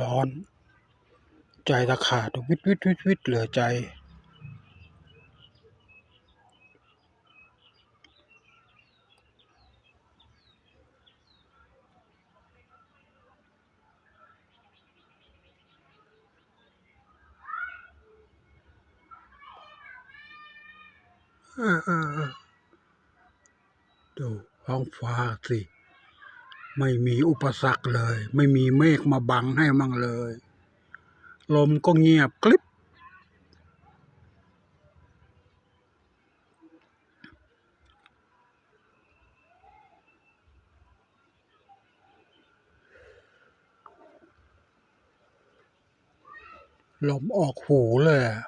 ร้อน ใจตะขาดวิตวิตวิตวิตเหลือใจเออเออเอดูท้องฟ้าสิ ไม่มีอุปสรรคเลย ไม่มีเมฆมาบังให้มั่งเลย ลมก็เงียบกริบลมออกหูเลยอะ